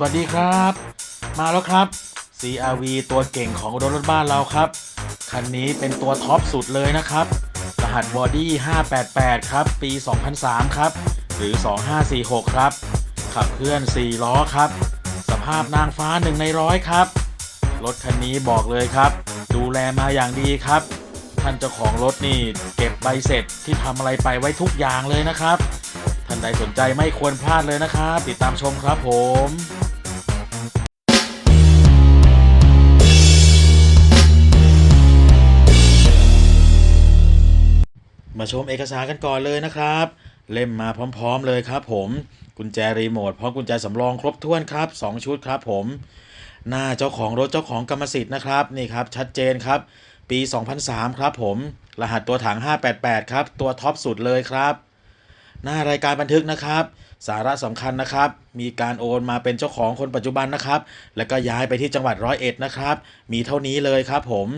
สวัสดีครับ มาแล้วครับ CRV ตัวเก่งของรถรถบ้านเราครับ คันนี้เป็นตัวท็อปสุดเลยนะครับ รหัสบอดี้ 588 ครับ ปี 2003 ครับ หรือ 2546 ครับ ขับเคลื่อน 4 ล้อครับ สภาพนางฟ้า 1 ในร้อยครับ รถคันนี้บอกเลยครับ ดูแลมาอย่างดีครับ ท่านเจ้าของรถนี่เก็บใบเสร็จที่ทำอะไรไปไว้ทุกอย่างเลยนะครับท่านใดสนใจไม่ควรพลาดเลยนะครับ ติดตามชมครับผม มาชมเอกสารกันก่อนเลยนะครับ เล่มมาพร้อม ๆ เลยครับผมกุญแจรีโมทพร้อมกุญแจสำรองครบถ้วนครับ 2 ชุดครับผม หน้าเจ้าของรถเจ้าของกรรมสิทธิ์นะครับนี่ครับชัดเจนครับ ปี 2003 ครับผม รหัสตัวถัง 588 ครับ ตัวท็อปสุดเลยครับ หน้ารายการบันทึกนะครับ สาระสำคัญนะครับ มีการโอนมาเป็นเจ้าของคนปัจจุบันนะครับ แล้วก็ย้ายไปที่จังหวัดร้อยเอ็ดนะครับ มีเท่านี้เลยครับผม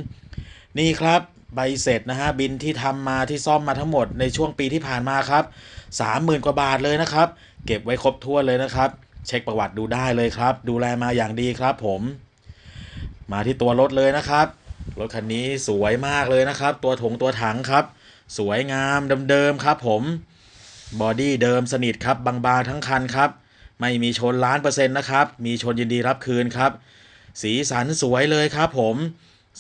นี่ครับใบเสร็จนะฮะบินที่ทำมาที่ซ่อมมาทั้งหมดในช่วงปีที่ผ่านมาครับ 30,000 กว่าบาทเลยนะครับ เก็บไว้ครบถ้วนเลยนะครับ เช็คประวัติดูได้เลยครับ ดูแลมาอย่างดีครับผม มาที่ตัวรถเลยนะครับ รถคันนี้สวยมากเลยนะครับ ตัวถงตัวถังครับ สวยงามเดิมๆครับผมบอดี้เดิมสนิทครับบางๆทั้งคันครับ ไม่มีชนล้านเปอร์เซ็นต์นะครับ มีชนยินดีรับคืนครับ สีสันสวยเลยครับผม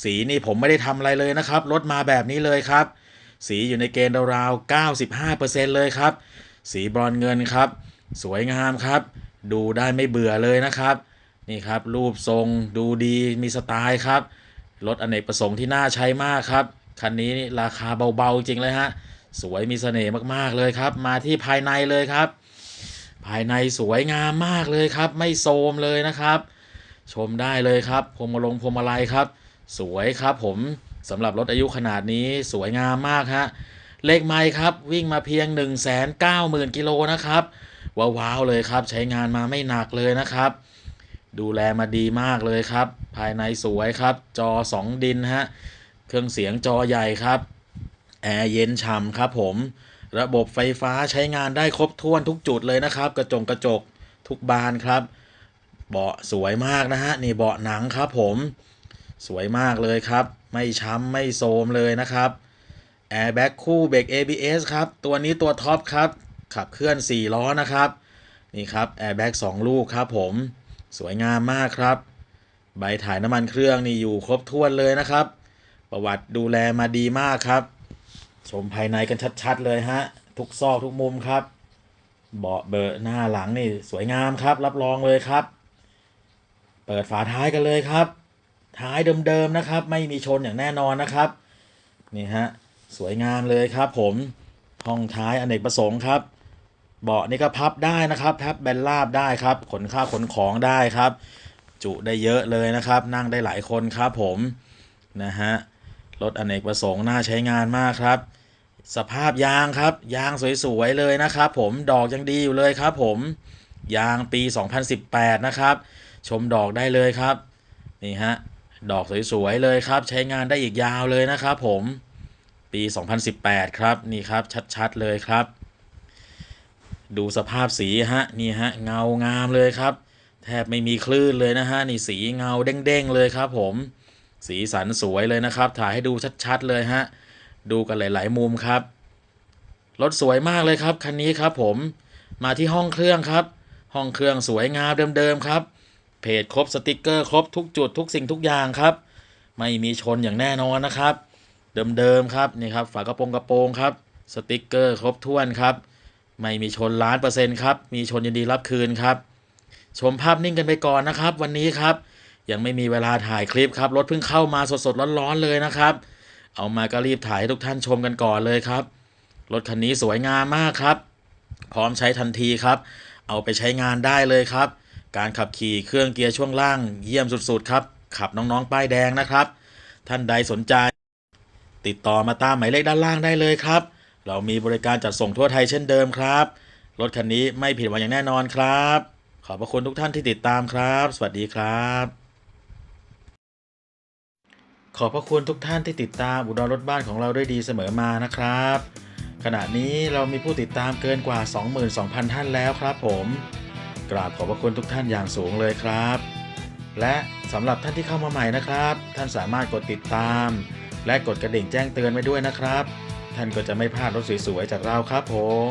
สีนี่ผมไม่ได้ทำอะไรเลยนะครับรถมาแบบนี้เลยครับ สีอยู่ในเกณฑ์ราวๆ95%เลยครับ สีบรอนเงินครับ สวยงามครับ ดูได้ไม่เบื่อเลยนะครับ นี่ครับรูปทรงดูดีมีสไตล์ครับรถอเนกประสงค์ที่น่าใช้มากครับคันนี้ราคาเบาๆจริงเลยฮะสวยมีเสน่ห์มากๆเลยครับ มาที่ภายในเลยครับ ภายในสวยงามมากเลยครับ ไม่โทรมเลยนะครับ ชมได้เลยครับพวงมาลงพวงมาลัยครับ สวยครับผมสำหรับรถอายุขนาดนี้สวยงามมากฮะเลขไมล์ครับวิ่งมาเพียง 1 9 0 0 0 0กิโลนะครับว้าวๆเลยครับ ใช้งานมาไม่หนักเลยนะครับ ดูแลมาดีมากเลยครับ ภายในสวยครับ จอ 2 ดินฮะเครื่องเสียงจอใหญ่ครับแอร์เย็นฉ่ำครับผม ระบบไฟฟ้าใช้งานได้ครบถ้วนทุกจุดเลยนะครับ กระจงกระจกทุกบานครับ เบาะสวยมากนะฮะนี่เบาะหนังครับผม สวยมากเลยครับ ไม่ช้ำไม่โทรมเลยนะครับแอร์แบ็กคู่เบรก ABS ครับ ตัวนี้ตัวท็อปครับ ขับเคลื่อน 4 ล้อนะครับ นี่ครับแอร์แบ็ก2ลูกครับผม สวยงามมากครับ ใบถ่ายน้ำมันเครื่องนี่อยู่ครบถ้วนเลยนะครับ ประวัติดูแลมาดีมากครับ ชมภายในกันชัดๆเลยฮะ ทุกซอกทุกมุมครับ เบาะเบอร์หน้าหลังนี่สวยงามครับ รับรองเลยครับ เปิดฝาท้ายกันเลยครับ ท้ายเดิมๆนะครับ ไม่มีชนอย่างแน่นอนนะครับนี่ฮะสวยงามเลยครับ ผมห้องท้ายอเนกประสงค์ครับเบาะนี่ก็พับได้นะครับพับแบนราบได้ครับ ขนข้าวขนของได้ครับ จุได้เยอะเลยนะครับ นั่งได้หลายคนครับผมนะฮะรถอเนกประสงค์น่าใช้งานมากครับ สภาพยางครับ ยางสวยๆเลยนะครับ ผมดอกยังดีอยู่เลยครับ ผมยางปี 2018 นะครับ ชมดอกได้เลยครับนี่ฮะ ดอกสวยๆเลยครับ ใช้งานได้อีกยาวเลยนะครับผมปี 2018 ครับ นี่ครับ ชัดๆเลยครับ ดูสภาพสีฮะ นี่ฮะ เงางามเลยครับ แทบไม่มีคลื่นเลยนะฮะ นี่สีเงาเด้งๆเลยครับผม สีสันสวยเลยนะครับ ถ่ายให้ดูชัดๆเลยฮะ ดูกันหลายๆมุมครับ รถสวยมากเลยครับ คันนี้ครับผม มาที่ห้องเครื่องครับ ห้องเครื่องสวยงามเดิมๆครับ เพจครบสติกเกอร์ครบทุกจุดทุกสิ่งทุกอย่างครับ ไม่มีชนอย่างแน่นอนนะครับ เดิมๆครับนี่ครับฝากระโปรงกระโปรงครับสติกเกอร์ครบถ้วนครับ ไม่มีชนล้านเปอร์เซ็นต์ครับ มีชนยินดีรับคืนครับ ชมภาพนิ่งกันไปก่อนนะครับ วันนี้ครับ ยังไม่มีเวลาถ่ายคลิปครับรถเพิ่งเข้ามาสดๆร้อนๆเลยนะครับ เอามาก็รีบถ่ายให้ทุกท่านชมกันก่อนเลยครับรถคันนี้สวยงามมากครับ พร้อมใช้ทันทีครับ เอาไปใช้งานได้เลยครับ การขับขี่เครื่องเกียร์ช่วงล่างเยี่ยมสุดๆครับ ขับน้องๆป้ายแดงนะครับ ท่านใดสนใจ ติดต่อมาตามหมายเลขด้านล่างได้เลยครับ เรามีบริการจัดส่งทั่วไทยเช่นเดิมครับ รถคันนี้ไม่ผิดหวังอย่างแน่นอนครับ ขอบพระคุณทุกท่านที่ติดตามครับ สวัสดีครับ ขอบพระคุณทุกท่านที่ติดตามอุดรรถบ้านของเราด้วยดีเสมอมานะครับ ขณะนี้เรามีผู้ติดตามเกินกว่า 22,000 ท่านแล้วครับผม กราบขอบพระคุณทุกท่านอย่างสูงเลยครับ และสำหรับท่านที่เข้ามาใหม่นะครับ ท่านสามารถกดติดตาม และกดกระดิ่งแจ้งเตือนไว้ด้วยนะครับ ท่านก็จะไม่พลาดรถสวยๆจากเราครับผม